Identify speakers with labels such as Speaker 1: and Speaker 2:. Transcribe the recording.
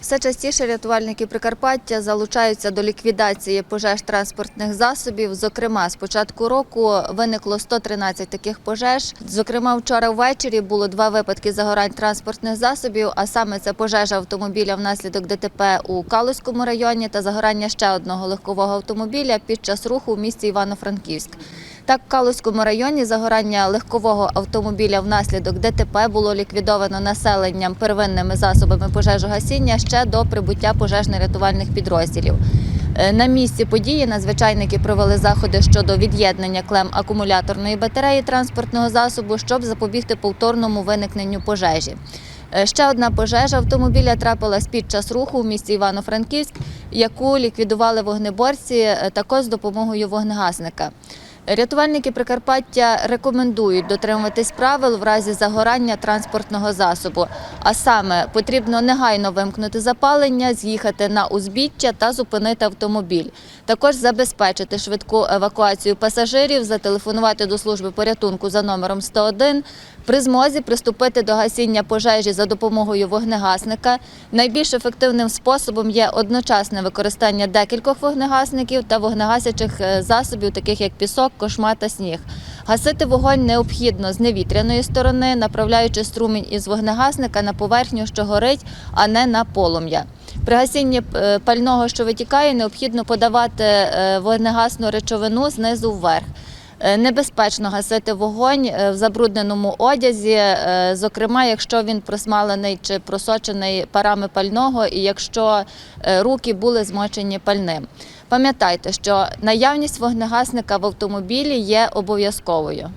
Speaker 1: Все частіше рятувальники Прикарпаття залучаються до ліквідації пожеж транспортних засобів. Зокрема, з початку року виникло 113 таких пожеж. Зокрема, вчора ввечері було два випадки загорань транспортних засобів, а саме це пожежа автомобіля внаслідок ДТП у Калузькому районі та загорання ще одного легкового автомобіля під час руху в місті Івано-Франківськ. Так, в Калузькому районі загорання легкового автомобіля внаслідок ДТП було ліквідовано населенням первинними засобами пожежогасіння ще до прибуття пожежно-рятувальних підрозділів. Е, На місці події надзвичайники провели заходи щодо від'єднання клем акумуляторної батареї транспортного засобу, щоб запобігти повторному виникненню пожежі. Е, Ще одна пожежа автомобіля трапилась під час руху в місті Івано-Франківськ, яку ліквідували вогнеборці е, також з допомогою вогнегасника. Рятувальники Прикарпаття рекомендують дотримуватись правил в разі загорання транспортного засобу. А саме потрібно негайно вимкнути запалення, з'їхати на узбіччя та зупинити автомобіль. Також забезпечити швидку евакуацію пасажирів, зателефонувати до служби порятунку за номером 101, при змозі приступити до гасіння пожежі за допомогою вогнегасника. Найбільш ефективним способом є одночасне використання декількох вогнегасників та вогнегасячих е, засобів, таких як пісок, кошма та сніг. Гасити вогонь необхідно з невітряної сторони, направляючи струмінь із вогнегасника на поверхню, що горить, а не на полум'я. При гасінні е, пального, що витікає, необхідно подавати е, вогнегасну речовину знизу вверх. Е, Небезпечно гасити вогонь в забрудненому одязі, зокрема, якщо він просмалений чи просочений парами пального, і якщо руки були змочені пальним. Пам'ятайте, що наявність вогнегасника в автомобілі є обов'язковою.